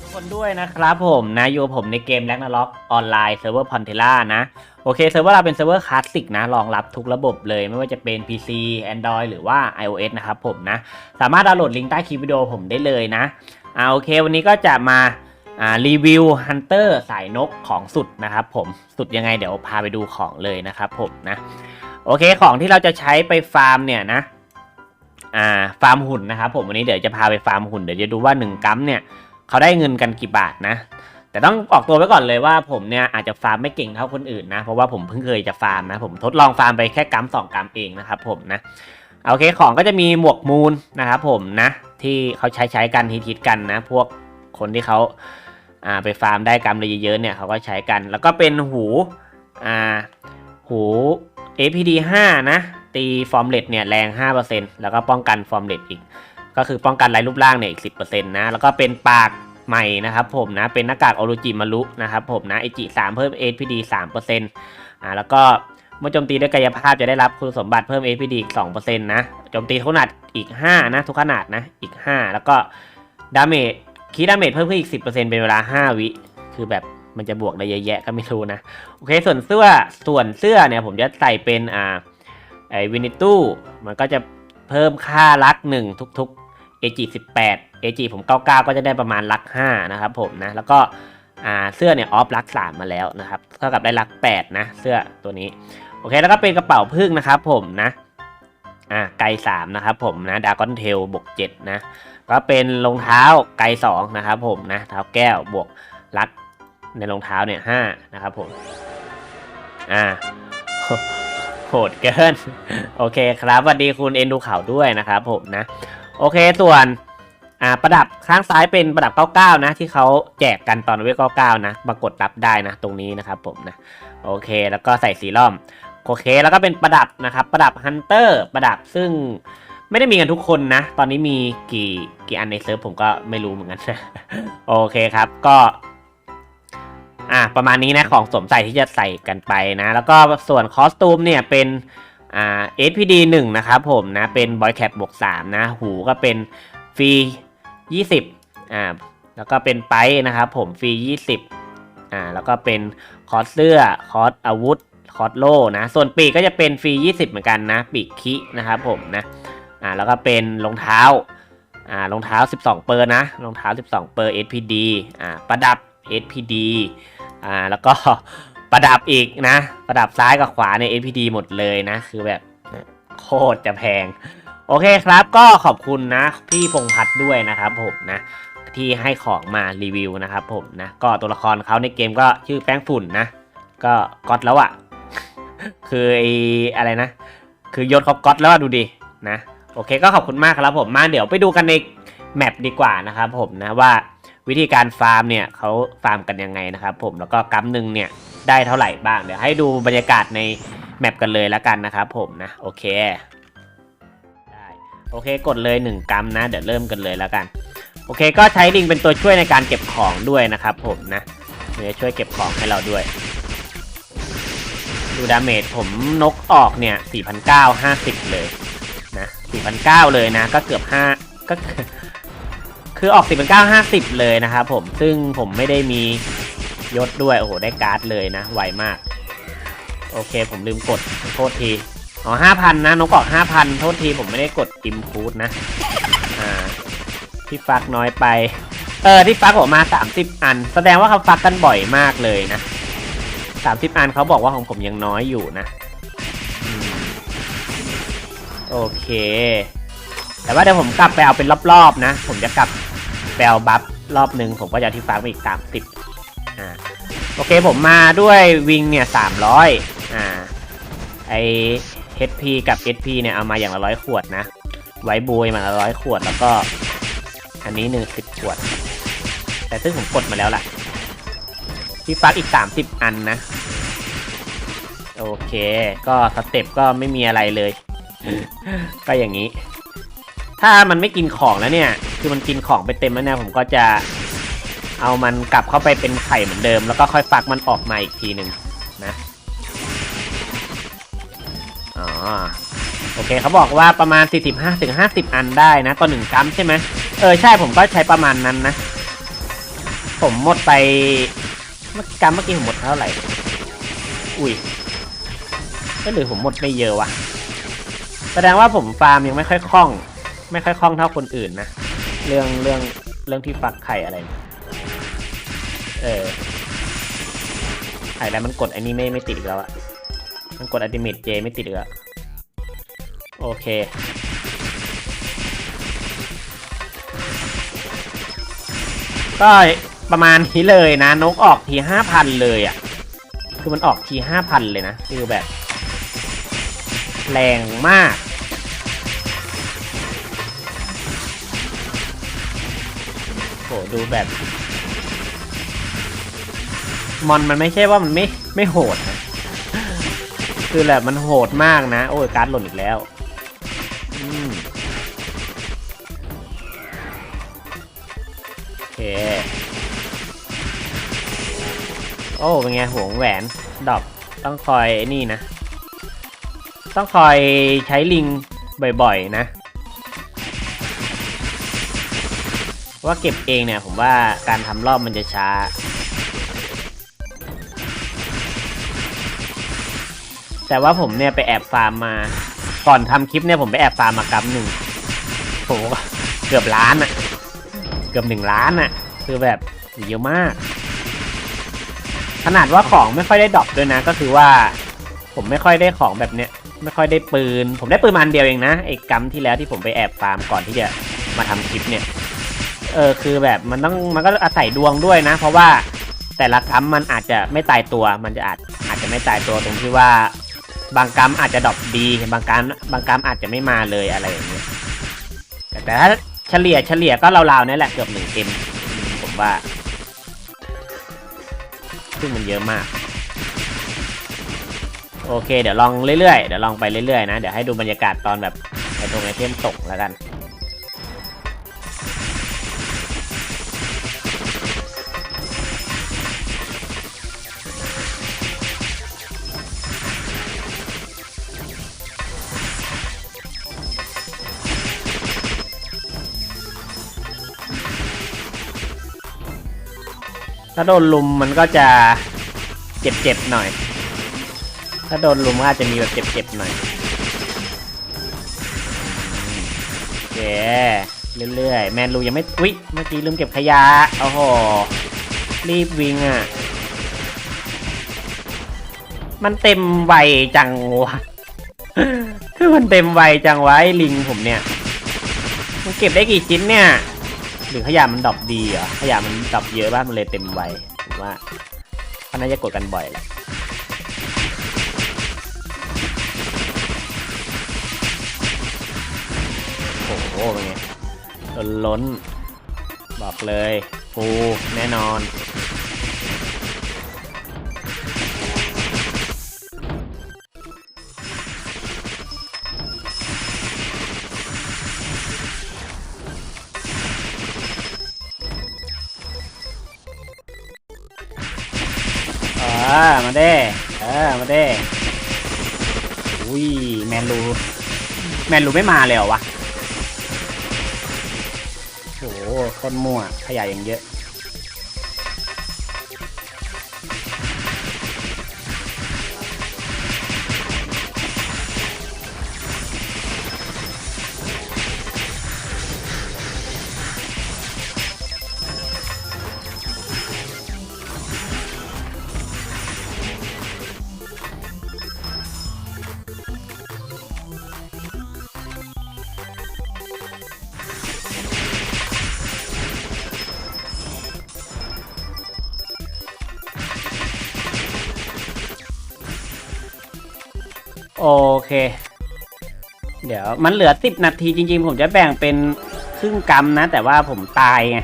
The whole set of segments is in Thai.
ทุกคนด้วยนะครับผมนะอยู่กับผมในเกมแร็กนาล็อกออนไลน์เซิร์ฟเวอร์พอนเทล่านะ โอเคเซิร์ฟเวอร์เราเป็นเซิร์ฟเวอร์คลาสสิกนะรองรับทุกระบบเลยไม่ว่าจะเป็น PC Android หรือว่า iOS นะครับผมนะ สามารถดาวน์โหลดลิงก์ใต้คลิปวิดีโอผมได้เลยนะอ่าโอเค วันนี้ก็จะมาอ่ารีวิวฮันเตอร์สายนกของสุดนะครับผมสุดยังไงเดี๋ยวพาไปดูของเลยนะครับผมนะ โอเคของที่เราจะใช้ไปฟาร์มเนี่ยนะ อ่าฟาร์มหุ่นนะครับผมวันนี้เดี๋ยวจะพาไปฟาร์มหุ่นเดี๋ยวจะดูว่า 1กัมเนี่ยเขาได้เงินกันกี่บาทนะ แต่ต้องออกตัวไว้ก่อนเลยว่าผมเนี่ยอาจจะฟาร์มไม่เก่งเท่าคนอื่นนะเพราะว่าผมเพิ่งเคยจะฟาร์มนะผมทดลองฟาร์มไปแค่กัมสองกัมเองนะครับผมนะโอเคของก็จะมีหมวกมูลนะครับผมนะที่เขาใช้ใช้กันฮิตๆกันนะ พวกคนที่เขาอ่าไปฟาร์มได้กัมเลยเยอะๆเนี่ยเขาก็ใช้กัน แล้วก็เป็นหูอ่าหู APD 5นะ ตีฟอร์มเลตเนี่ยแรง 5%แล้วก็ป้องกันฟอร์มเลตอีก ก็คือป้องกันไร้รูปร่างเนี่ยอีก 10%นะ แล้วก็เป็นปากใหม่นะครับผมนะ เป็นหน้ากากออรูจิมารุนะครับผมนะไอจิ3เพิ่ม APD 3%อ่าแล้วก็เมื่อโจมตีด้วยกายภาพจะได้รับคุณสมบัติเพิ่ม APD อีก2%นะโจมตีทุกขนาดอีก 5 นะ ทุกขนาดนะอีก 5 แล้วก็ดาเมจคีดาเมจเพิ่มขึ้นอีก 10%เป็นเวลา 5 วิ คือแบบมันจะบวกได้เยอะแยะก็ไม่รู้นะ โอเค ส่วนเสื้อส่วนเสื้อเนี่ยผมจะใส่เป็นอ่า ไอวินิตู้มันก็จะเพิ่มค่ารักหนึ่งทุกๆ AG 18 AG ผม 99 ก็จะได้ประมาณรัก5นะครับผมนะ แล้วก็เสื้อเนี่ยออฟรัก3มาแล้วนะครับ เท่ากับได้รัก8นะเสื้อตัวนี้ โอเคแล้วก็เป็นกระเป๋าพึ่งนะครับผมนะอ่าไกล3นะครับผมนะดากอนเทลบวก7นะ ก็เป็นรองเท้าไกล2นะครับผมนะเท้าแก้วบวกรักในรองเท้าเนี่ย5นะครับผมอ่า โหดเกิน โอเคครับสวัสดีคุณเอ็นดูข่าวด้วยนะครับผมนะ โอเคส่วนอ่าประดับข้างซ้ายเป็นประดับ 99 นะ ที่เขาแจกกันตอนเวล99 นะปรากฏรับได้นะ ตรงนี้นะครับผมนะ โอเคแล้วก็ใส่สีล่อม โอเคแล้วก็เป็นประดับนะครับ ประดับฮันเตอร์ประดับซึ่งไม่ได้มีกันทุกคนนะ ตอนนี้มีกี่กี่อันในเซิร์ฟผมก็ไม่รู้เหมือนกัน โอเคครับ ก็ อะประมาณนี้นะของสวมใส่ที่จะใส่กันไปนะ แล้วก็ส่วนคอสตูมเนี่ยเป็นอ่า SPD 1นะครับผมนะเป็นบอยแคปบวก3นะหูก็เป็นฟรี20อ่าแล้วก็เป็นไปนะครับผมฟรี20อ่าแล้วก็เป็นคอสเสื้อคอสอาวุธคอสโล่นะส่วนปีกก็จะเป็นฟรี20 เหมือนกันนะ ปีกคินะครับผมนะอ่าแล้วก็เป็นรองเท้าอ่ารองเท้า 12 เปอร์นะรองเท้า 12 เปอร์ SPD อ่าประดับ SPD อ่าแล้วก็ประดับอีกนะ ประดับซ้ายกับขวาใน SPD หมดเลยนะ คือแบบโคตรจะแพง โอเคครับก็ขอบคุณนะ พี่พงพัฒด้วยนะครับผมนะ ที่ให้ของมารีวิวนะครับผมนะ ก็ตัวละครเขาในเกมก็ชื่อแป้งฝุ่นนะ ก็ก๊อตแล้วอะ่ะ คือไออะไรนะ คือยศเขาก๊อตแล้วดูดินะ โอเคก็ขอบคุณมากครับผมมาเดี๋ยวไปดูกันในแมปดีกว่านะครับผมนะว่า วิธีการฟาร์มเนี่ยเขาฟาร์มกันยังไงนะครับผมแล้วก็กัมหนึ่งเนี่ยได้เท่าไหร่บ้างเดี๋ยวให้ดูบรรยากาศในแมปกันเลยแล้วกันนะครับผมนะโอเคได้โอเคกดเลย 1กัมนะ เดี๋ยวเริ่มกันเลยแล้วกัน โอเค ก็ใช้ลิงเป็นตัวช่วยในการเก็บของด้วยนะครับผมนะเดี๋ยวช่วยเก็บของให้เราด้วย ดูดาเมจผมนกออกเนี่ย4,950 เลยนะ4,900เลยนะ ก็เกือบ 5 ก็ คือออก4,950 เลยนะครับผมซึ่งผมไม่ได้มียศด้วย โอ้โห ได้การ์ดเลยนะ ไวมาก โอเค ผมลืมกด โทษที อ๋อ 5,000 นะ นกออก5,000 โทษที ผมไม่ได้กดอิมคูดนะ อ่า ที่ฟักน้อยไป เออ ที่ฟักออกมา 30 อัน แสดงว่าเขาฟักกันบ่อยมากเลยนะ 30 อันเขาบอกว่าของผมยังน้อยอยู่นะอโอเค แต่ว่าเดี๋ยวผมกลับไปเอาเป็นรอบๆนะ ผมจะกลับ ไปเอาบัฟรอบหนึ่งผมก็จะที่ฟ้าไปอีกสามสิบอ่าโอเคผมมาด้วยวิงเนี่ยสามร้อยอ่าไอ HP กับ SP เนี่ยเอามาอย่างละร้อยขวดนะ ไว้บุยมาละร้อยขวดแล้วก็ อันนี้หนึ่งสิบขวด แต่ซึ่งผมกดมาแล้วล่ะที่ฟักอีกสามสิบอันนะ โอเค ก็สเต็ปก็ไม่มีอะไรเลย ก็อย่างนี้ ถ้ามันไม่กินของแล้วเนี่ย คือมันกินของไปเต็มแล้วเนี่ยผมก็จะเอามันกลับเข้าไปเป็นไข่เหมือนเดิม แล้วก็ค่อยฟักมันออกมาอีกทีหนึ่งนะ อ๋อ โอเคเขาบอกว่าประมาณ 45-50 อันได้นะต่อหนึ่งกรัมใช่ไหมเออ ใช่ผมก็ใช้ประมาณนั้นนะ ผมหมดไปเมื่อกรรมเมื่อกี้ผมหมดเท่าไหร่ อุ้ยเอ้ยหรือผมหมดไม่เยอะวะแสดงว่าผมฟาร์มยังไม่ค่อยคล่อง ไม่ค่อยคล่องเท่าคนอื่นนะ เรื่องเรื่องเรื่องที่ฟักไข่อะไร เออไข่แล้วมันกดอันนี้ไม่ไม่ติดอีกแล้วอะมันกดอัติเมทเจไม่ติดอีกแล้วโอเค ก็ประมาณนี้เลยนะ นกออกทีห้าพันเลยอะ่ะคือมันออกทีห้าพันเลยนะคือแบบ แรงมาก ดูแบบมอนมันไม่ใช่ว่ามันไม่ไม่โหดนะคือแบบมันโหดมากนะ โอ้ยการ์ดหล่นอีกแล้วโอเค โอ้เป็นไงหวงแหวนดอกต้องคอยไอ้นี่นะ ต้องคอยใช้ลิงบ่อยๆนะ ว่าเก็บเองเนี่ยผมว่าการทำรอบมันจะช้า แต่ว่าผมเนี่ยไปแอบฟาร์มมา ก่อนทำคลิปเนี่ยผมไปแอบฟาร์มมากำหนึ่งโหเกือบล้านอะเกือบหนึ่งล้านอะคือแบบเยอะมาก ขนาดว่าของไม่ค่อยได้ดรอปด้วยนะ ก็คือว่า ผมไม่ค่อยได้ของแบบเนี้ยไม่ค่อยได้ปืน ผมได้ปืนมันเดียวเองนะไอ้กัมที่แล้วที่ผมไปแอบฟาร์มก่อนที่จะมาทำคลิปเนี่ย เออคือแบบมันต้องมันก็อาศัยดวงด้วยนะ เพราะว่าแต่ละกัมมันอาจจะไม่ตายตัว มันจะอาจอาจจะไม่ตายตัวตรงที่ว่า บางกัมอาจจะดรอปดีบางกัมบางกัมอาจจะไม่มาเลยอะไรอย่างเงี้ยแต่ถ้าเฉลี่ยเฉลี่ยก็ราวๆนี่แหละเกือบหนึ่งเอ็มผมว่า ซึ่งมันเยอะมาก โอเค เดี๋ยวลองเรื่อยๆเดี๋ยวลองไปเรื่อยๆนะ เดี๋ยวให้ดูบรรยากาศตอนแบบไอตรงไอเทมตกแล้วกัน ถ้าโดนลุมมันก็จะเจ็บๆหน่อย ถ้าโดนลุมก็อาจจะมีแบบเจ็บๆหน่อยโอเคเรื่อยๆ แมนลูยังไม่อุ๊ยเมื่อกี้ลืมเก็บขยะโอ้โหรีบวิ่งอะ มันเต็มไวจังวะคือมันเต็มไวจังวะไอ้ลิงผมเนี่ย มันเก็บได้กี่ชิ้นเนี่ย หรือขยะมันดรอปดีเหรอขยะมันดรอปเยอะบ้างมันเลยเต็มไวผมว่าเขาน่าจะกดกันบ่อยแหละโอ้โหเป็นไงล้นล้นบอกเลยฟูแน่นอน ออมาเด้เออมาเด้อุ้ยแมนรูแมนรูไม่มาเลยเหรอวะโหคนมั่วขยะอย่างเยอะ โอเค เดี๋ยวมันเหลือสิบนาทีจริง ๆ ผมจะแบ่งเป็นครึ่งกรัมนะ แต่ว่าผมตายไง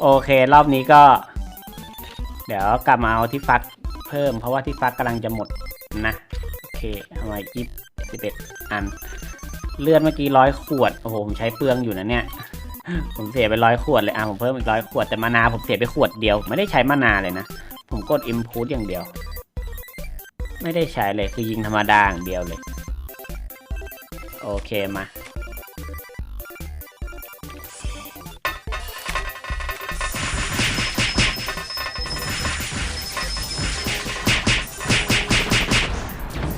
โอเค รอบนี้ก็ เดี๋ยวกลับมาเอาที่ฟักเพิ่ม เพราะว่าที่ฟักกำลังจะหมดนะโอเคเอามายี่สิบเอ็ดอัน เลือดเมื่อกี้ร้อยขวด โอ้โห ผมใช้เปลืองอยู่นะเนี่ย ผมเสียไปร้อยขวดเลยอะผมเพิ่มอีกร้อยขวดแต่มานาผมเสียไปขวดเดียว ไม่ได้ใช้มานาเลยนะ ผมกดอิมพูตอย่างเดียว ไม่ได้ใช้เลยคือยิงธรรมดาอย่างเดียวเลย โอเคมา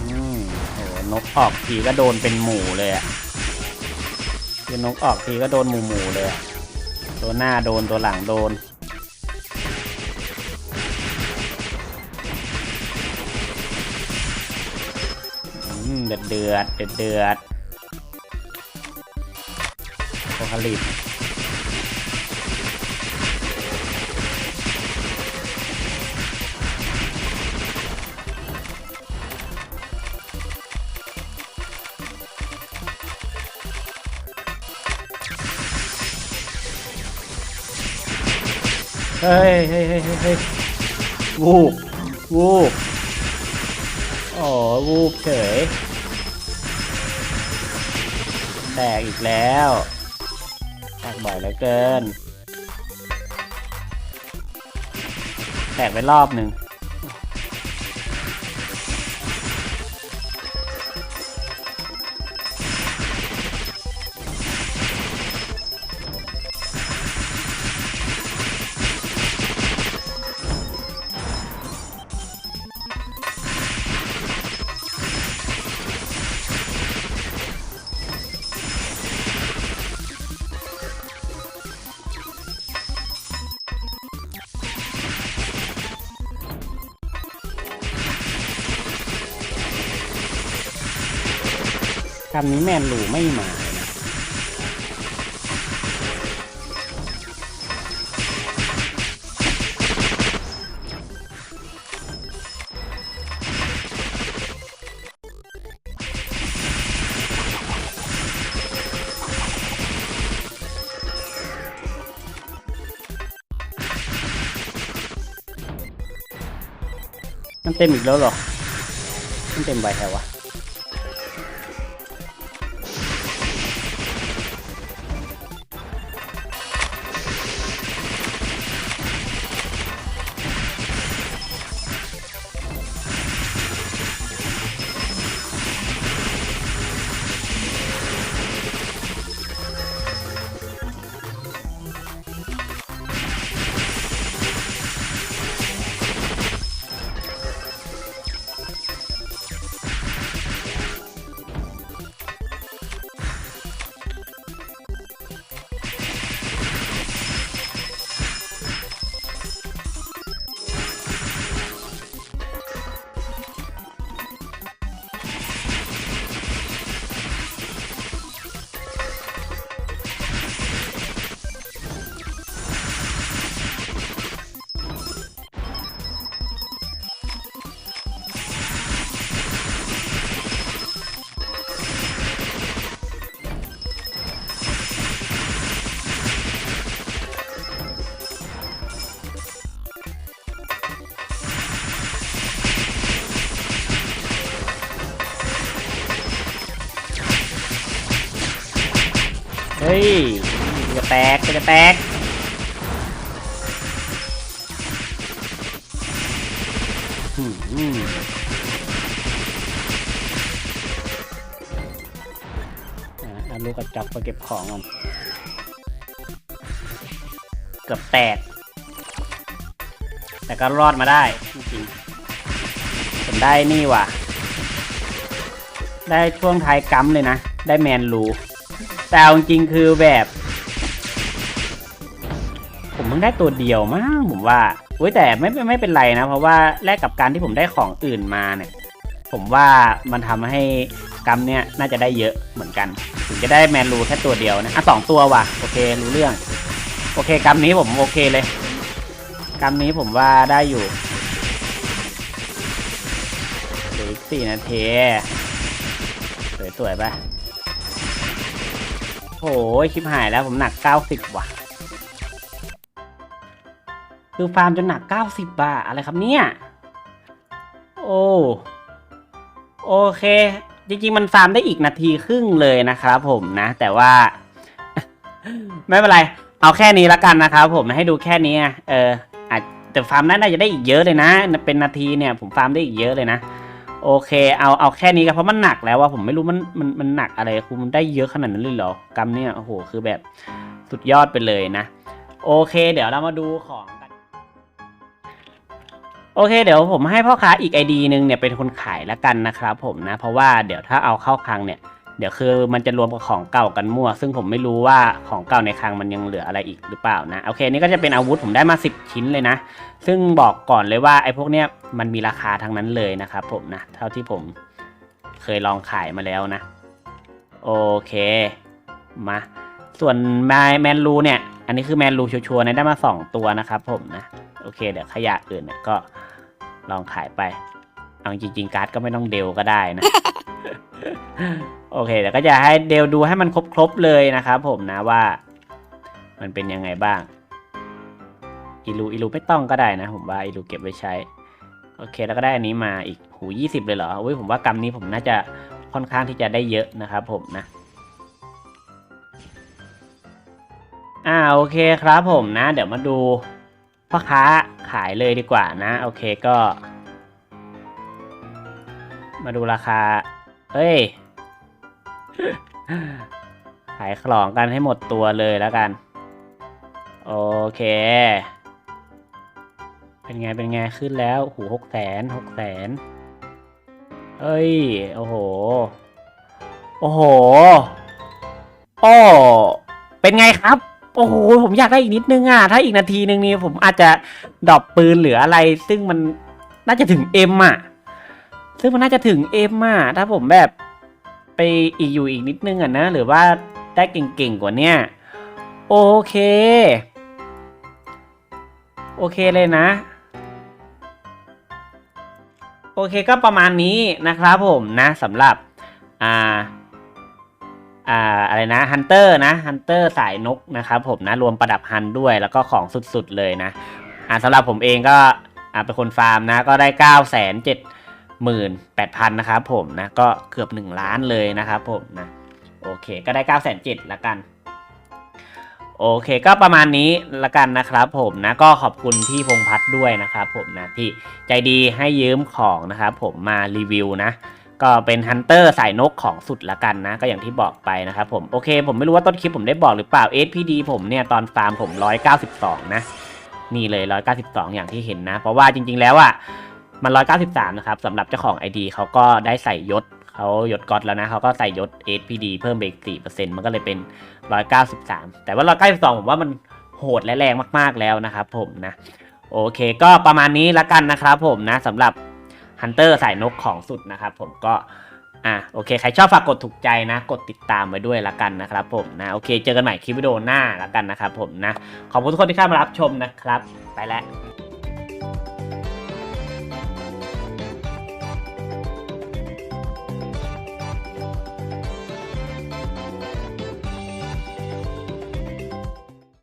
อืมโอนกออกทีก็โดนเป็นหมูเลยอะคือนกออกทีก็โดนหมูหมูเลยอะตัวหน้าโดนตัวหลังโดน เดือดเดือดเดือดเดือดโคคาลิปเฮ้ยเฮ้ยเฮ้ยเฮ้ยเฮ้ยวูบวูบ อ๋อวูบเฉย แตกอีกแล้วแตกบ่อยเหลือเกิน แตกไปรอบหนึ่ง คำนี้แมนหลูไม่มานะมันเต็มอีกแล้วหรอ มันเต็มใบแถววะ จะแตกอืมอืมอะเอาลูกกระจับไปเก็บของก่อนเกือบแตก แต่ก็รอดมาได้จริงๆผมได้นี่ว่ะ ได้ช่วงท้ายกัมเลยนะ ได้แมนรูแต่เอาจริงๆคือแบบผมเพิ่งได้ตัวเดียวมั้งผมว่าเว้ยแต่ไม่ไม่เป็นไรนะ เพราะว่าแลกกับการที่ผมได้ของอื่นมาเนี่ย ผมว่ามันทำให้กัมเนี่ยน่าจะได้เยอะเหมือนกัน ถึงจะได้แมนรูแค่ตัวเดียวนะอะสองตัวว่ะโอเครู้เรื่อง โอเคกัมนี้ผมโอเคเลยกัมนี้ผมว่าได้อยู่เหลืออีกสี่นาทีสวยๆไปโอ้ยชิบหายแล้วผมหนักเก้าสิบว่ะ คือฟาร์มจนหนักเก้าสิบบาท อะไรครับเนี่ย โอ้ โอเค จริงๆ มันฟาร์มได้อีกนาทีครึ่งเลยนะครับผมนะ แต่ว่า ไม่เป็นไร เอาแค่นี้ละกันนะครับผมให้ดูแค่นี้เอออาจแต่ฟาร์มน่าจะได้อีกเยอะเลยนะ เป็นนาทีเนี่ย ผมฟาร์มได้อีกเยอะเลยนะ โอเค เอาเอาแค่นี้กันเพราะมันหนักแล้วว่าผมไม่รู้มันมันมันหนักอะไรคือมันได้เยอะขนาดนั้นเลยเหรอกำเนี่ยโอ้โหคือแบบสุดยอดไปเลยนะ โอเค เดี๋ยวเรามาดูของ โอเคเดี๋ยวผมให้พ่อค้าอีกไอดีนึงเนี่ยเป็นคนขายแล้วกันนะครับผมนะ เพราะว่าเดี๋ยวถ้าเอาเข้าคลังเนี่ยเดี๋ยวคือมันจะรวมกับของเก่ากันมั่ว ซึ่งผมไม่รู้ว่าของเก่าในคลังมันยังเหลืออะไรอีกหรือเปล่านะโอเคนี่ก็จะเป็นอาวุธผมได้มา 10 ชิ้นเลยนะ ซึ่งบอกก่อนเลยว่าไอ้พวกเนี้ยมันมีราคาทั้งนั้นเลยนะครับผมนะเท่าที่ผมเคยลองขายมาแล้วนะ โอเคมาส่วนแมแมนรูเนี่ยอันนี้คือแมนรูชัวร์ๆนะได้มาสองตัวนะครับผมนะโอเคเดี๋ยวขยะอื่นเนี่ยก็ ลองขายไป เอาจริงๆการ์ดก็ไม่ต้องเดลก็ได้นะ โอเคเดี๋ยวก็จะให้เดลดูให้มันครบๆเลยนะครับผมนะว่า มันเป็นยังไงบ้างอีลูอีลูไม่ต้องก็ได้นะ ผมว่าอีลูเก็บไว้ใช้ โอเคแล้วก็ได้อันนี้มาอีกหูยี่สิบเลยเหรออุ้ยผมว่ากำนี้ผมน่าจะค่อนข้างที่จะได้เยอะนะครับผมนะอ่าโอเคครับผมนะ เดี๋ยวมาดูพ่อค้า ขายเลยดีกว่านะ โอเคก็ มาดูราคาเฮ้ย ขายของกันให้หมดตัวเลยแล้วกัน โอเค เป็นไง เป็นไง ขึ้นแล้วหูหกแสนหกแสนเอ้ย โอ้โห โอ้โห โอ้ เป็นไงครับ โอ้โหผมอยากได้อีกนิดนึงอะถ้าอีกนาทีนึงนี่ผมอาจจะดรอปปืนหลืออะไร ซึ่งมันน่าจะถึงเอ็มอะซึ่งมันน่าจะถึงเอ็มอะถ้าผมแบบไปอีกอยู่อีกนิดนึงอะนะ หรือว่าได้เก่งๆกว่าเนี้ยโอเค โอเคเลยนะ โอเคก็ประมาณนี้นะครับผมนะสำหรับอ่า อ่าอะไรนะฮันเตอร์นะฮันเตอร์สายนกนะครับผมนะรวมประดับฮันด้วยแล้วก็ของสุดๆเลยนะอ่าสำหรับผมเองก็อ่าเป็นคนฟาร์มนะก็ได้9ก้าแสนเจ็ดหมื่นแปดพันนะครับผมนะก็เกือบ 1 ล้านเลยนะครับผมนะโอเคก็ได้9ก้าแสนเจ็ดละกันโอเคก็ประมาณนี้ละกันนะครับผมนะก็ขอบคุณพี่พงพัฒน์ด้วยนะครับผมนะที่ใจดีให้ยืมของนะครับผมมารีวิวนะ ก็เป็นฮันเตอร์สายนกของสุดละกันนะ ก็อย่างที่บอกไปนะครับผม โอเค ผมไม่รู้ว่าต้นคลิปผมได้บอกหรือเปล่า SPD ผมเนี่ย ตอนฟาร์มผม 192 นะ นี่เลย 192 อย่างที่เห็นนะ เพราะว่าจริง ๆ แล้วอะมัน 193 นะครับสำหรับเจ้าของ ID เขาก็ได้ใส่ยศเขายศก๊อตแล้วนะเขาก็ใส่ยศ SPD เพิ่มไปอีก4%มันก็เลยเป็น 193 แต่ว่า 192 ผมว่ามันโหดและแรงมากๆแล้วนะครับผมนะ โอเค ก็ประมาณนี้ละกันนะครับผมนะสำหรับ ฮันเตอร์สายนกของสุดนะครับผมก็อะโอเค ใครชอบฝากกดถูกใจนะ กดติดตามไว้ด้วยละกันนะครับผมนะ โอเค เจอกันใหม่คลิปวิดีโอหน้าละกันนะครับผมนะ ขอบคุณทุกคนที่เข้ามารับชมนะครับ ไปแล้ว